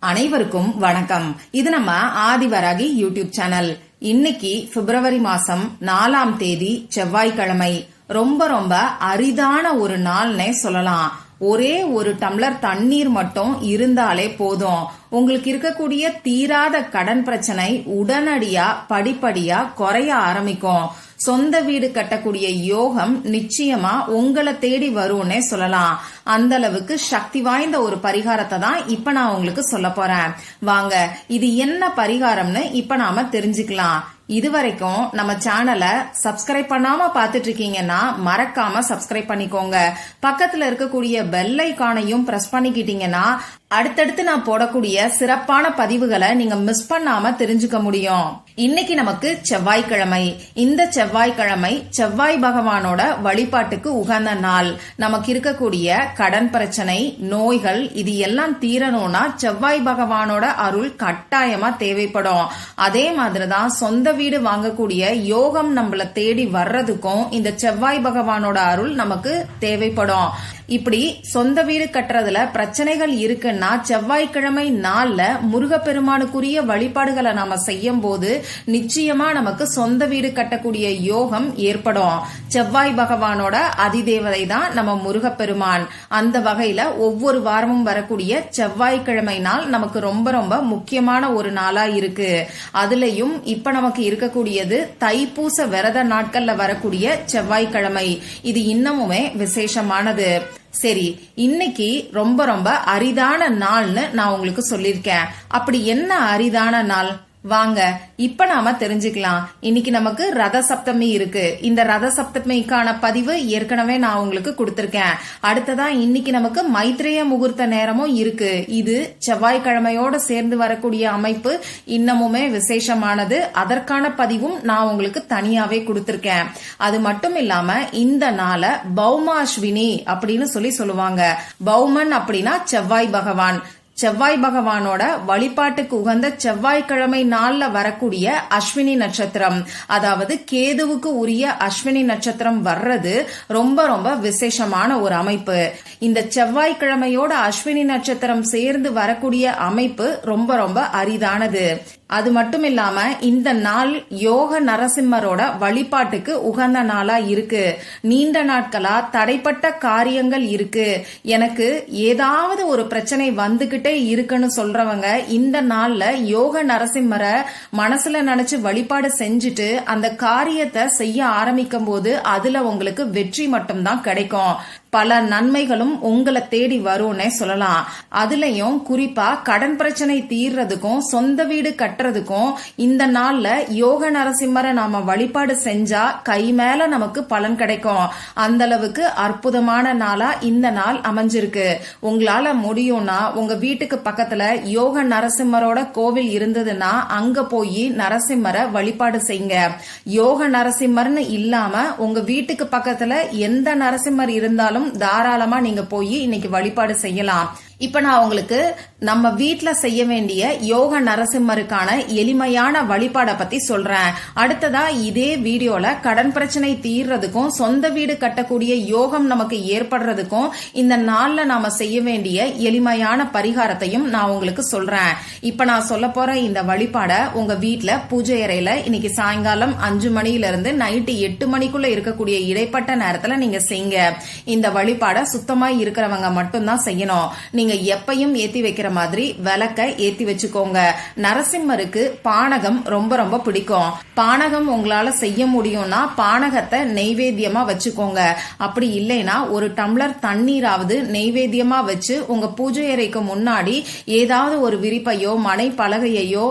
அனைவருக்கும் வணக்கம். இது நம்ம ஆதிவராகி யூடியூப் சேனல். இன்னைக்கு பிப்ரவரி மாசம் நாலாம் தேதி செவ்வாய்க்கிழமை. ரொம்ப ரொம்ப அரிதான ஒரு நாள்னே சொல்லலாம். ஒரே ஒரு டம்ளர் தண்ணீர் மட்டும் இருந்தாலே போதும். உங்களுக்கு இருக்கக்கூடிய தீராத கடன் பிரச்சனை உடனடியா படிப்படியா குறைய ஆரம்பிக்கும். சொந்த வீடு கட்டக்கூடிய யோகம் நிச்சயமா உங்களை தேடி வரும்னே சொல்லலாம். அந்த அளவுக்கு சக்தி வாய்ந்த ஒரு பரிகாரத்தை தான் இப்ப நான் உங்களுக்கு சொல்ல போறேன். வாங்க இது என்ன பரிகாரம்னு இப்ப நாம தெரிஞ்சுக்கலாம். இதுவரைக்கும் நம்ம சேனலை சப்ஸ்கிரைப் பண்ணாம பாத்துட்டு இருக்கீங்கன்னா மறக்காம சப்ஸ்கிரைப் பண்ணிக்கோங்க. பக்கத்துல இருக்கக்கூடிய பெல் ஐக்கானையும் பிரஸ் பண்ணிக்கிட்டீங்கன்னா அடுத்தடுத்து நான் போடக்கூடிய சிறப்பான பதிவுகளை நீங்க மிஸ் பண்ணாம தெரிஞ்சுக்க முடியும். இன்னைக்கு நமக்கு செவ்வாய்க்கிழமை. இந்த செவ்வாய்க்கிழமை செவ்வாய் பகவானோட வழிபாட்டுக்கு உகந்த நாள். நமக்கு இருக்கக்கூடிய கடன் பிரச்சனை நோய்கள் இது எல்லாம் தீரணும்னா செவ்வாய் பகவானோட அருள் கட்டாயமா தேவைப்படும். அதே மாதிரிதான் சொந்த வீடு வாங்கக்கூடிய யோகம் நம்மள தேடி வர்றதுக்கும் இந்த செவ்வாய் பகவானோட அருள் நமக்கு தேவைப்படும். இப்படி சொந்த வீடு கட்டுறதுல பிரச்சனைகள் இருக்குன்னா செவ்வாய்க்கிழமை நாள்ல முருகப்பெருமானுக்குரிய வழிபாடுகளை நாம செய்யும் போது நிச்சயமா நமக்கு சொந்த வீடு கட்டக்கூடிய யோகம் ஏற்படும். செவ்வாய் பகவானோட அதிதேவதை தான் நம்ம முருகப்பெருமான். அந்த வகையில ஒவ்வொரு வாரமும் வரக்கூடிய செவ்வாய்க்கிழமை நாள் நமக்கு ரொம்ப ரொம்ப முக்கியமான ஒரு நாளா இருக்கு. அதுலயும் இப்ப நமக்கு இருக்கக்கூடியது தைப்பூச விரத நாட்கள்ல வரக்கூடிய செவ்வாய்க்கிழமை. இது இன்னமுமே விசேஷமானது. சரி இன்னைக்கு ரொம்ப ரொம்ப அரிதான நாள்னு நான் உங்களுக்கு சொல்லியிருக்கேன். அப்படி என்ன அரிதான நாள்? வாங்க இப்ப நாம தெரிஞ்சுக்கலாம். இன்னைக்கு நமக்கு ரத சப்தமி இருக்கு. இந்த ரத சப்தமிக்கான பதிவு ஏற்கனவே நான் உங்களுக்கு கொடுத்திருக்கேன். அடுத்ததா இன்னைக்கு நமக்கு மைத்ரேய முகூர்த்த நேரமும் இருக்கு. இது செவ்வாய்க்கிழமையோட சேர்ந்து வரக்கூடிய அமைப்பு இன்னமுமே விசேஷமானது. அதற்கான பதிவும் நான் உங்களுக்கு தனியாவே கொடுத்திருக்கேன். அது மட்டும் இல்லாம இந்த நாளை பௌமாஸ்வினி அப்படின்னு சொல்லி சொல்லுவாங்க. பௌமன் அப்படின்னா செவ்வாய் பகவான். செவ்வாய் பகவானோட வழிபாட்டுக்கு உகந்த செவ்வாய்க்கிழமை நாள்ல வரக்கூடிய அஸ்வினி நட்சத்திரம். அதாவது கேதுவுக்கு உரிய அஸ்வினி நட்சத்திரம் வர்றது ரொம்ப ரொம்ப விசேஷமான ஒரு அமைப்பு. இந்த செவ்வாய்க்கிழமையோட அஸ்வினி நட்சத்திரம் சேர்ந்து வரக்கூடிய அமைப்பு ரொம்ப ரொம்ப அரிதானது. அது மட்டும் இல்லாம இந்த நாள் யோக நரசிம்மரோட வழிபாட்டுக்கு உகந்த நாளா இருக்கு. நீண்ட நாட்களா தடைப்பட்ட காரியங்கள் இருக்கு. எனக்கு ஏதாவது ஒரு பிரச்சனை வந்துகிட்டே இருக்குன்னு சொல்றவங்க இந்த நாள்ல யோக நரசிம்மரை மனசுல நினைச்சு வழிபாடு செஞ்சுட்டு அந்த காரியத்தை செய்ய ஆரம்பிக்கும் போது அதுல உங்களுக்கு வெற்றி மட்டும்தான் கிடைக்கும். பல நன்மைகளும் உங்களை தேடி வரும்னே சொல்லலாம். அதுலயும் குறிப்பா கடன் பிரச்சனை தீர்றதுக்கும் சொந்த வீடு கட்டுறதுக்கும் இந்த நாள்ல யோக நரசிம்மரை நாம வழிபாடு செஞ்சா கை மேல நமக்கு பலன் கிடைக்கும். அந்த அளவுக்கு அற்புதமான நாளா இந்த நாள் அமைஞ்சிருக்கு. உங்களால முடியும்னா உங்க வீட்டுக்கு பக்கத்துல யோக நரசிம்மரோட கோவில் இருந்ததுன்னா அங்க போய் நரசிம்மரை வழிபாடு செய்யுங்க. யோக நரசிம்மர்னு இல்லாம உங்க வீட்டுக்கு பக்கத்துல எந்த நரசிம்மர் இருந்தாலும் தாராளமா நீங்க போய் இன்னைக்கு வழிபாடு செய்யலாம். இப்ப நான் உங்களுக்கு நம்ம வீட்டில் செய்ய வேண்டிய யோக நரசிம்மருக்கான எளிமையான வழிபாடை பத்தி சொல்றேன். அடுத்ததா இதே வீடியோல கடன் பிரச்சனை தீர்றதுக்கும் சொந்த வீடு கட்டக்கூடிய யோகம் நமக்கு ஏற்படுறதுக்கும் இந்த நாள்ல நாம செய்ய வேண்டிய எளிமையான பரிகாரத்தையும் நான் உங்களுக்கு சொல்றேன். இப்ப நான் சொல்ல போற இந்த வழிபாட உங்க வீட்டில் பூஜை அறையில இன்னைக்கு சாயங்காலம் அஞ்சு மணியில இருந்து நைட்டு எட்டு மணிக்குள்ள இருக்கக்கூடிய இடைப்பட்ட நேரத்துல நீங்க செய்யுங்க. இந்த வழிபாட சுத்தமா இருக்கிறவங்க மட்டும்தான் செய்யணும். நீங்க எப்பையும் ஏத்தி வைக்கிற மாதிரி விளக்க ஏத்தி வச்சுக்கோங்க. நரசிம்மருக்கு பானகம் ரொம்ப ரொம்ப பிடிக்கும். பானகம் உங்களால செய்ய முடியும்னா பானகத்தை நெய்வேத்தியமா வச்சுக்கோங்க. அப்படி இல்லைன்னா ஒரு டம்ளர் தண்ணீராவது நெய்வேத்தியமா வச்சு உங்க பூஜை அறைக்கு முன்னாடி ஏதாவது ஒரு விரிப்பையோ மனை பலகையையோ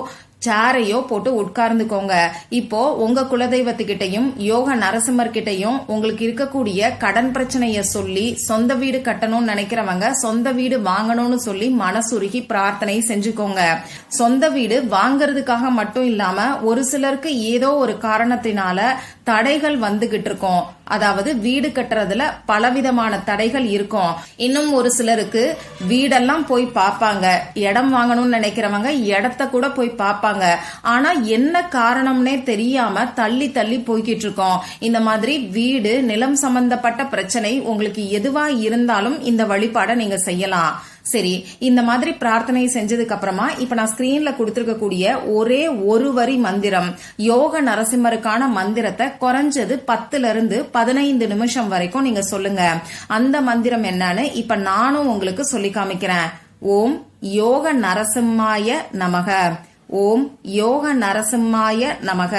சேரையோ போட்டு உட்கார்ந்துக்கோங்க. இப்போ உங்க குலதெய்வத்துக்கிட்டையும் யோக நரசிம்மர் கிட்டையும் உங்களுக்கு இருக்கக்கூடிய கடன் பிரச்சனைய சொல்லி சொந்த வீடு கட்டணும்னு நினைக்கிறவங்க சொந்த வீடு வாங்கணும்னு சொல்லி மனசுருகி பிரார்த்தனை செஞ்சுக்கோங்க. சொந்த வீடு வாங்கறதுக்காக மட்டும் இல்லாம ஒரு சிலருக்கு ஏதோ ஒரு காரணத்தினால தடைகள் வந்துகிட்டு இருக்கும். அதாவது வீடு கட்டுறதுல பலவிதமான தடைகள் இருக்கும். இன்னும் ஒரு சிலருக்கு வீடெல்லாம் போய் பார்ப்பாங்க. இடம் வாங்கணும்னு நினைக்கிறவங்க இடத்த கூட போய் பார்ப்பாங்க. ஆனா என்ன காரணம்னே தெரியாம தள்ளி தள்ளி போய்கிட்டு இருக்கோம். இந்த மாதிரி வீடு நிலம் சம்பந்தப்பட்ட பிரச்சனை உங்களுக்கு எதுவா இருந்தாலும் இந்த வழிபாடை நீங்க செய்யலாம். சரி இந்த மாதிரி பிரார்த்தனை செஞ்சதுக்கு அப்புறமா இப்ப நான் ஸ்கிரீன்ல கொடுத்திருக்கக்கூடிய ஒரே ஒரு வரி மந்திரம் யோக நரசிம்மருக்கான மந்திரத்தை குறைஞ்சது பத்துல இருந்து பதினைந்து நிமிஷம் வரைக்கும் நீங்க சொல்லுங்க. அந்த மந்திரம் என்னன்னு இப்ப நானும் உங்களுக்கு சொல்லி காமிக்கிறேன். ஓம் யோக நரசிம்மாய நமக. ஓம் யோக நரசிம்மாய நமக.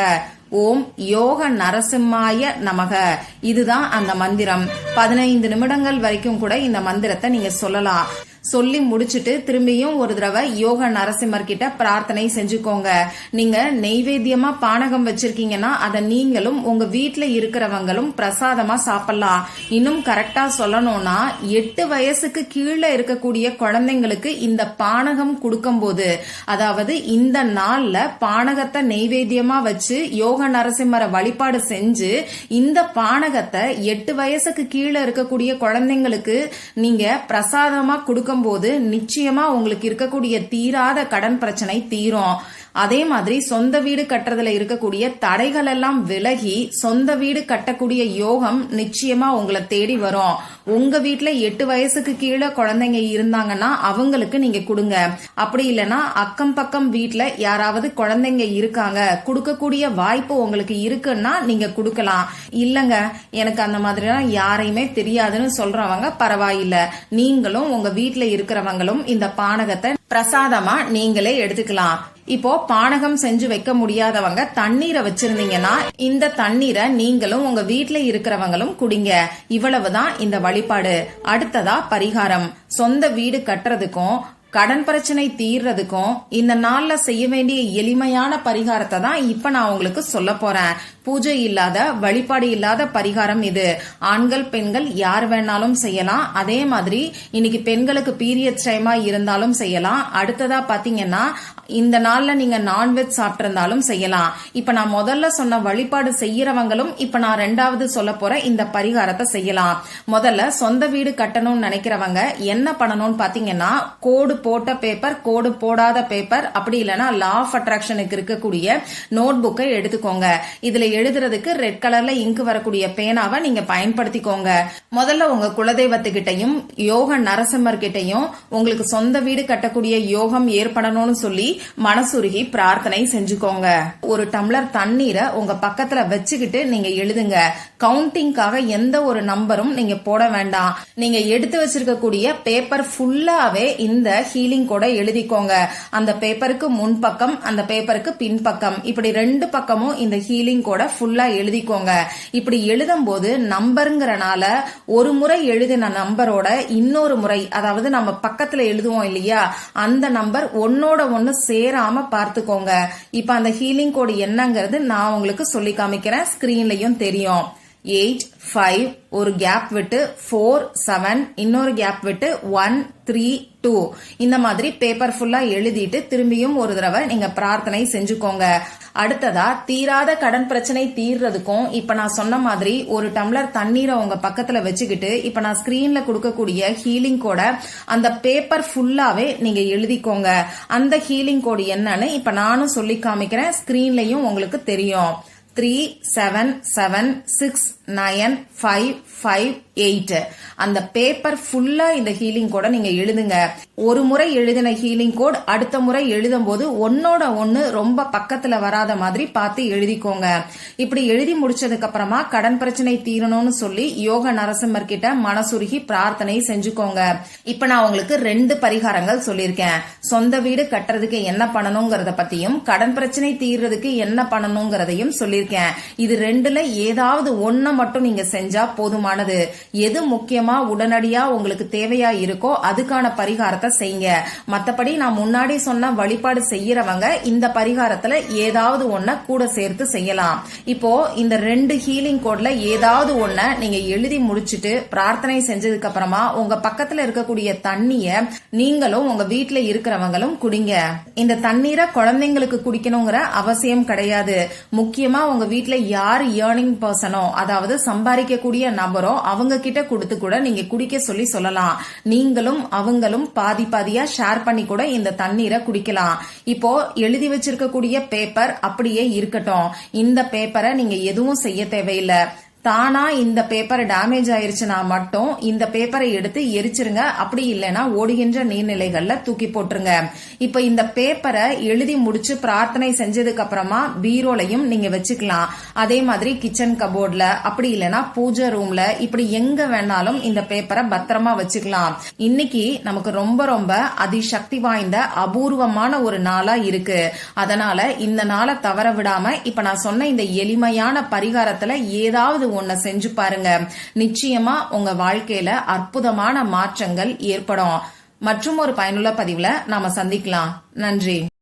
ஓம் யோக நரசிம்மாய நமக. இதுதான் அந்த மந்திரம். பதினைந்து நிமிடங்கள் வரைக்கும் கூட இந்த மந்திரத்தை நீங்க சொல்லலாம். சொல்லி முடிச்சுட்டு திரும்பியும் ஒரு தடவை யோக நரசிம்மர் கிட்ட பிரார்த்தனை செஞ்சுக்கோங்க. நீங்க நெய்வேத்தியமா பானகம் வச்சிருக்கீங்கன்னா அதை நீங்களும் உங்க வீட்டுல இருக்கிறவங்களும் பிரசாதமா சாப்பிடலாம். இன்னும் கரெக்டா சொல்லணும்னா எட்டு வயசுக்கு கீழே இருக்கக்கூடிய குழந்தைங்களுக்கு இந்த பானகம் கொடுக்கும்போது அதாவது இந்த நாள்ல பானகத்தை நெய்வேத்தியமா வச்சு யோக நரசிம்மரை வழிபாடு செஞ்சு இந்த பானகத்தை எட்டு வயசுக்கு கீழே இருக்கக்கூடிய குழந்தைங்களுக்கு நீங்க பிரசாதமா போது நிச்சயமா உங்களுக்கு இருக்கக்கூடிய தீராத கடன் பிரச்சனை தீரும். அதே மாதிரி சொந்த வீடு கட்டுறதுல இருக்கக்கூடிய தடைகள் எல்லாம் விலகி சொந்த வீடு கட்டக்கூடிய யோகம் நிச்சயமா உங்களை தேடி வரும். உங்க வீட்டுல எட்டு வயசுக்கு கீழே குழந்தைங்க இருந்தாங்கன்னா அவங்களுக்கு நீங்க கொடுங்க. அப்படி இல்லைன்னா அக்கம் பக்கம் வீட்டுல யாராவது குழந்தைங்க இருக்காங்க கொடுக்கக்கூடிய வாய்ப்பு உங்களுக்கு இருக்குன்னா நீங்க கொடுக்கலாம். இல்லங்க எனக்கு அந்த மாதிரிலாம் யாரையுமே தெரியாதுன்னு சொல்றவங்க பரவாயில்ல. நீங்களும் உங்க வீட்டுல இருக்கிறவங்களும் இந்த பானகத்தை பிரசாதமா நீங்களே எடுத்துக்கலாம். இப்போ பானகம் செஞ்சு வைக்க முடியாதவங்க தண்ணீரை வச்சிருந்தீங்கன்னா இந்த தண்ணீரை நீங்களும் உங்க வீட்டுல இருக்கிறவங்களும் குடிங்க. இவ்வளவுதான் இந்த வழிபாடு. அடுத்ததா பரிகாரம். சொந்த வீடு கட்டுறதுக்கும் கடன் பிரச்சனை தீர்றதுக்கும் இந்த நாள்ல செய்ய வேண்டிய எளிமையான பரிகாரத்தை தான் இப்ப நான் உங்களுக்கு சொல்ல போறேன். பூஜை இல்லாத வழிபாடு இல்லாத பரிகாரம் இது. ஆண்கள் பெண்கள் யார் வேணாலும் செய்யலாம். அதே மாதிரி இன்னைக்கு பெண்களுக்கு பீரியட் டைமா இருந்தாலும் செய்யலாம். அடுத்ததா பாத்தீங்கன்னா இந்த நாள்ல நீங்க நான்வெஜ் சாப்பிட்டிருந்தாலும் செய்யலாம். இப்ப நான் முதல்ல சொன்ன வழிபாடு செய்யறவங்களும் இப்ப நான் ரெண்டாவது சொல்ல போற இந்த பரிகாரத்தை செய்யலாம். முதல்ல சொந்த வீடு கட்டணும்னு நினைக்கிறவங்க என்ன பண்ணணும்னு பாத்தீங்கன்னா கோடு போட்ட பேப்பர் கோடு போடாத பேப்பர் அப்படி இல்லைன்னா லா ஆஃப் அட்ராக்ஷனுக்கு இருக்கக்கூடிய நோட் புக்கை எடுத்துக்கோங்க. இதுல எழுதுறதுக்கு ரெட் கலர்ல இங்கு வரக்கூடிய பேனாவை நீங்க பயன்படுத்திக்கோங்க. முதல்ல உங்க குலதெய்வத்துக்கிட்டையும் யோக நரசிம்மர் கிட்டையும் உங்களுக்கு சொந்த வீடு கட்டக்கூடிய யோகம் ஏற்படணும்னு சொல்லி மனசுருகி பிரார்த்தனை செஞ்சுக்கோங்க. ஒரு டம்ளர் தண்ணீரை உங்க பக்கத்துல வச்சுக்கிட்டு நீங்க எழுதுங்க. கவுண்டிங்காக எந்த ஒரு நம்பரும் நீங்க போட வேண்டாம். நீங்க எடுத்து வச்சிருக்கக்கூடிய பேப்பர் ஃபுல்லாவே இந்த ஹீலிங் கூட எழுதிக்கோங்க. அந்த பேப்பருக்கு முன்பக்கம் அந்த பேப்பருக்கு பின்பக்கம். இப்படி ரெண்டு பக்கமும் இந்த ஹீலிங் கூட ஃபுல்லா எழுதிக்கோங்க. இப்படி எழுதும் போது நம்பருங்கிறனால ஒரு முறை எழுதின நம்பரோட இன்னொரு முறை அதாவது நம்ம பக்கத்துல எழுதுவோம் இல்லையா அந்த நம்பர் ஒன்னோட ஒன்னு சேராம பார்த்துக்கோங்க. இப்ப அந்த ஹீலிங் கோடு என்னங்கிறது நான் உங்களுக்கு சொல்லி காமிக்கிறேன். ஸ்கிரீன்லயும் தெரியும். எயிட் ஃபைவ் ஒரு கேப் விட்டு ஃபோர் செவன் இன்னொரு கேப் விட்டு ஒன் த்ரீ டூ இந்த மாதிரி பேப்பர் ஃபுல்லா எழுதிட்டு திரும்பியும் ஒரு தடவை நீங்க பிரார்த்தனை செஞ்சுக்கோங்க. அடுத்ததா தீராத கடன் பிரச்சனை தீர்றதுக்கும் இப்ப நான் சொன்ன மாதிரி ஒரு டம்ளர் தண்ணீரை உங்க பக்கத்துல வச்சுக்கிட்டு இப்ப நான் ஸ்கிரீன்ல கொடுக்கக்கூடிய ஹீலிங் கோட அந்த பேப்பர் ஃபுல்லாவே நீங்க எழுதிக்கோங்க. அந்த ஹீலிங் கோடு என்னன்னு இப்ப நானும் சொல்லி காமிக்கிறேன். ஸ்கிரீன்லயும் உங்களுக்கு தெரியும். Three seven seven six nine five five eight அந்த பேப்பர் ஃபுல்லா இந்த ஹீலிங் கோட நீங்க எழுதுங்க. ஒரு முறை எழுதின ஹீலிங் கோட் அடுத்த முறை எழுதும் போது ஒன்னோட ஒன்னு ரொம்ப பக்கத்துல வராத மாதிரி பார்த்து எழுதிக்கோங்க. இப்படி எழுதி முடிச்சதுக்கு அப்புறமா கடன் பிரச்சனை தீரணும்னு சொல்லி யோக நரசிம்மர் கிட்ட மனசுருகி பிரார்த்தனை செஞ்சுக்கோங்க. இப்ப நான் உங்களுக்கு ரெண்டு பரிகாரங்கள் சொல்லியிருக்கேன். சொந்த வீடு கட்டுறதுக்கு என்ன பண்ணணுங்கிறத பத்தியும் கடன் பிரச்சனை தீர்றதுக்கு என்ன பண்ணணுங்கிறதையும் சொல்லியிருக்கேன். இது ரெண்டுல ஏதாவது ஒன்ன மட்டும் நீங்க செஞ்சா போதுமானது. எது முக்கியமா உடனடியா உங்களுக்கு தேவையா இருக்கோ அதுக்கான பரிகாரத்தை செய்யுங்க. மத்தபடி நான் முன்னாடி சொன்ன வழிபாடு செய்யறவங்க இந்த பரிகாரத்துல ஏதாவது ஒன்ன கூட சேர்த்து செய்யலாம். இப்போ இந்த ரெண்டு ஹீலிங் கோட்ல ஏதாவது ஒன்ன நீங்க எழுதி முடிச்சிட்டு பிரார்த்தனை செஞ்சதுக்கு அப்புறமா உங்க பக்கத்துல இருக்கக்கூடிய தண்ணிய நீங்களும் உங்க வீட்டுல இருக்கிறவங்களும் குடிங்க. இந்த தண்ணீரை குழந்தைங்களுக்கு குடிக்கணுங்கிற அவசியம் கிடையாது. முக்கியமா உங்க வீட்டுல யார் ஏர்னிங் பர்சனோ அதாவது சம்பாதிக்கக்கூடிய நபரோ அவங்க கிட்ட கொடுத்து கூட நீங்க குடிக்க சொல்லி சொல்லலாம். நீங்களும் அவங்களும் பாதி பாதியா ஷேர் பண்ணி கூட இந்த தண்ணீரை குடிக்கலாம். இப்போ எழுதி வச்சிருக்கக்கூடிய பேப்பர் அப்படியே இருக்கட்டும். இந்த பேப்பரை நீங்க எதுவும் செய்ய தேவையில்லை. தானா இந்த பேப்பர் டேமேஜ் ஆயிருச்சுன்னா மட்டும் இந்த பேப்பரை எடுத்து எரிச்சிருங்க. அப்படி இல்லைன்னா ஓடுகின்ற நீர்நிலைகள்ல தூக்கி போட்டுருங்க. இப்ப இந்த பேப்பரை எழுதி முடிச்சு பிரார்த்தனை செஞ்சதுக்கு அப்புறமா பீரோலையும் நீங்க வச்சுக்கலாம். அதே மாதிரி கிச்சன் கபோர்ட்ல அப்படி இல்லைன்னா பூஜை ரூம்ல இப்படி எங்க வேணாலும் இந்த பேப்பரை பத்திரமா வச்சுக்கலாம். இன்னைக்கு நமக்கு ரொம்ப ரொம்ப அதிசக்தி வாய்ந்த அபூர்வமான ஒரு நாளா இருக்கு. அதனால இந்த நாளை தவற விடாம இப்ப நான் சொன்ன இந்த எளிமையான பரிகாரத்துல ஏதாவது ஒன்ன செஞ்சு பாருங்க. நிச்சயமா உங்க வாழ்க்கையில அற்புதமான மாற்றங்கள் ஏற்படும். மற்றும் ஒரு பயனுள்ள பதிவுல நாம சந்திக்கலாம். நன்றி.